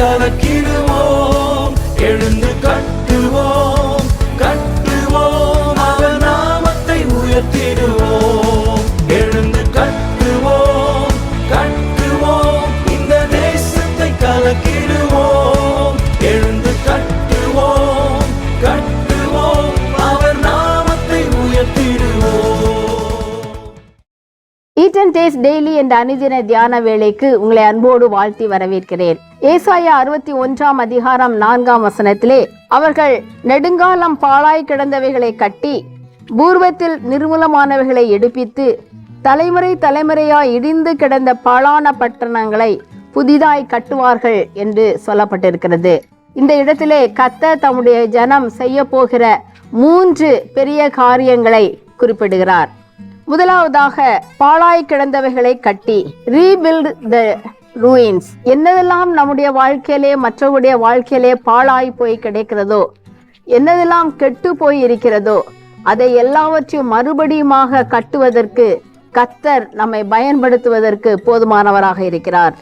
Cada quina S daily என்ற அனுதின தியான வேலைக்கு உங்களை அன்போடு வாழ்த்தி வரவேற்கிறேன். ஏசாயா அறுபத்தி ஒன்றாம் அதிகாரம் நான்காம் வசனத்திலே அவர்கள் நெடுங்காலம் பாழாய் கிடந்தவைகளை கட்டி பூர்வத்தில் நிர்மூலமானவைகளை எடுப்பித்து தலைமுறை தலைமுறையாய் இடிந்து கிடந்த பாழான பட்டணங்களை புதிதாய் கட்டுவார்கள் என்று சொல்லப்பட்டிருக்கிறது. இந்த இடத்திலே கத்த தம்முடைய ஜனம் செய்ய போகிற மூன்று பெரிய காரியங்களை குறிப்பிடுகிறார். முதலாவதாக பாழாய் கிடந்தவைகளை கட்டி ரீபில்ட் த ரூயின்ஸ் என்னதெல்லாம் நம்முடைய வாழ்க்கையிலே மற்றவருடைய வாழ்க்கையிலே பாழாய் போய் கிடைக்கிறதோ என்னதெல்லாம் கெட்டு போய் இருக்கிறதோ அதை எல்லாவற்றையும் மறுபடியுமாக கட்டுவதற்கு கத்தர் நம்மை பயன்படுத்துவதற்கு போதுமானவராக இருக்கிறார்.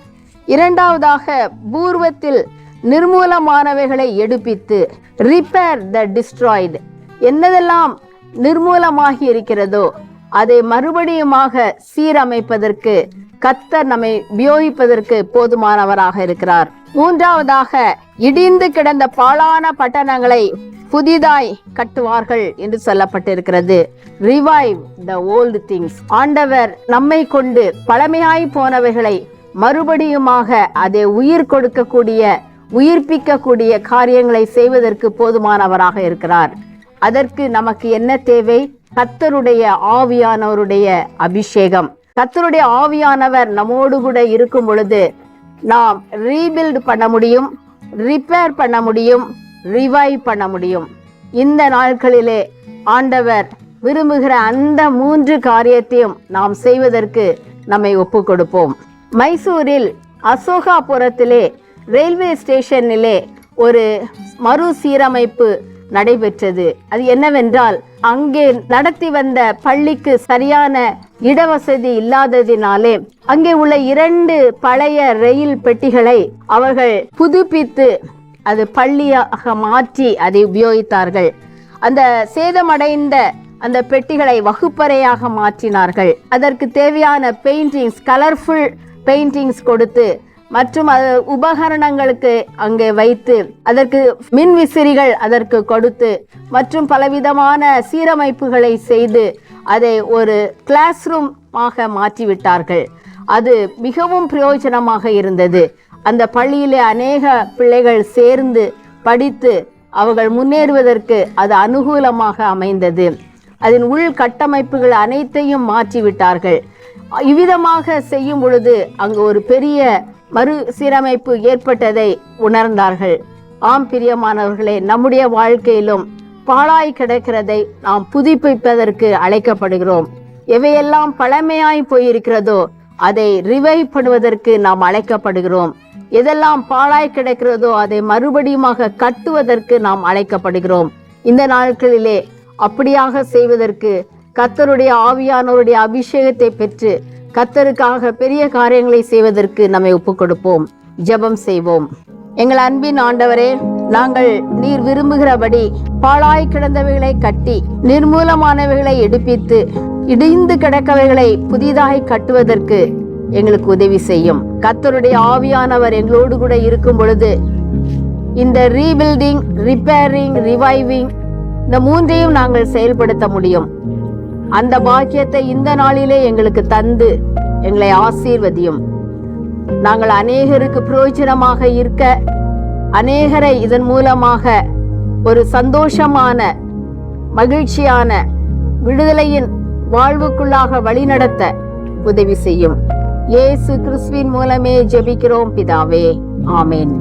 இரண்டாவதாக பூர்வத்தில் நிர்மூலமானவைகளை எடுப்பித்து ரிப்பேர் த டிஸ்ட்ராய்டு என்னதெல்லாம் நிர்மூலமாகி இருக்கிறதோ அதை மறுபடியுமாக சீரமைப்பதற்கு கத்தர் நம்மை உபயோகிப்பதற்கு போதுமானவராக இருக்கிறார். மூன்றாவதாக இடிந்து கிடந்த பாழான பட்டணங்களை புதிதாய் கட்டுவார்கள் என்று சொல்லப்பட்டிருக்கிறது. ரிவைவ் த ஓல்டு திங்ஸ் ஆண்டவர் நம்மை கொண்டு பழமையாய் போனவைகளை மறுபடியுமாக அதை உயிர் கொடுக்கக்கூடிய உயிர்ப்பிக்கக்கூடிய காரியங்களை செய்வதற்கு போதுமானவராக இருக்கிறார். அதற்கு நமக்கு என்ன தேவை? கத்தருடைய ஆவியானவருடைய அபிஷேகம். கத்தருடைய ஆவியானவர் நம்மோடு கூட இருக்கும் பொழுது நாம் ரீபில்ட் பண்ண முடியும் ரிப்பேர் பண்ண முடியும் ரிவைவ் பண்ண முடியும். இந்த நாட்களிலே ஆண்டவர் விரும்புகிற அந்த மூன்று காரியத்தையும் நாம் செய்வதற்கு நம்மை ஒப்பு கொடுப்போம். மைசூரில் அசோகாபுரத்திலே ரயில்வே ஸ்டேஷனிலே ஒரு மறுசீரமைப்பு நடைபெற்றது. அது என்னவென்றால் அங்கே நடத்தி வந்த பள்ளிக்கு சரியான இடவசதி இல்லாததினாலே அங்கே உள்ள இரண்டு பழைய ரயில் பெட்டிகளை அவர்கள் புதுப்பித்து அது பள்ளியாக மாற்றி அதை உபயோகித்தார்கள். அந்த சேதமடைந்த அந்த பெட்டிகளை வகுப்பறையாக மாற்றினார்கள். அதற்கு தேவையான பெயிண்டிங்ஸ் கலர்ஃபுல் பெயிண்டிங்ஸ் கொடுத்து மற்றும் அது உபகரணங்களுக்கு அங்கே வைத்து அதற்கு மின் விசிறிகள் அதற்கு கொடுத்து மற்றும் பலவிதமான சீரமைப்புகளை செய்து அதை ஒரு கிளாஸ் ரூம் ஆக மாற்றிவிட்டார்கள். அது மிகவும் பிரயோஜனமாக இருந்தது. அந்த பள்ளியிலே அநேக பிள்ளைகள் சேர்ந்து படித்து அவர்கள் முன்னேறுவதற்கு அது அனுகூலமாக அமைந்தது. அதன் உள் கட்டமைப்புகள் அனைத்தையும் மாற்றிவிட்டார்கள். இவ்விதமாக செய்யும் பொழுது அங்கு ஒரு பெரிய மறு சீரமைப்பு ஏற்பட்டதை உணர்ந்தார்கள். ஆம் பிரியமானவர்களே நம்முடைய வாழ்க்கையிலும் பாழாய் கிடக்கிறதை நாம் புதுப்பிப்பதற்கு அழைக்கப்படுகிறோம். எவையெல்லாம் பழமையாய் போயிருக்கிறதோ அதை ரிவை பண்ணுவதற்கு நாம் அழைக்கப்படுகிறோம். எதெல்லாம் பாழாய் கிடக்கிறதோ அதை மறுபடியுமாக கட்டுவதற்கு நாம் அழைக்கப்படுகிறோம். இந்த நாட்களிலே அப்படியாக செய்வதற்கு கத்தருடைய ஆவியானவருடைய அபிஷேகத்தை பெற்று கத்தருக்காக பெரிய காரியங்களை செய்வதற்கு நம்மை ஒப்புக் கொடுப்போம் ஜெபம் செய்வோம். எங்கள் அன்பின் ஆண்டவரே நாங்கள் நீர் விரும்புகிறபடி பாழாய் கிடந்தவைகளை கட்டி நிர்மூலமானவைகளை எடுப்பித்து இடிந்து கிடக்கவைகளை புதிதாக கட்டுவதற்கு எங்களுக்கு உதவி செய்யும். கத்தருடைய ஆவியானவர் எங்களோடு கூட இருக்கும் பொழுது இந்த ரீபில்டிங் ரிப்பேரிங் ரிவைவிங் இந்த மூன்றையும் நாங்கள் செயல்படுத்த முடியும். அந்த பாக்கியத்தை இந்த நாளிலே எங்களுக்கு தந்து எங்களை ஆசீர்வதியும். நாங்கள் அநேகருக்கு பிரயோஜனமாக இருக்க அநேகரை இதன் மூலமாக ஒரு சந்தோஷமான மகிழ்ச்சியான விடுதலையின் வாழ்வுக்குள்ளாக வழிநடத்த உதவி செய்யும். இயேசு கிறிஸ்துவின் மூலமே ஜெபிக்கிறோம் பிதாவே. ஆமேன்.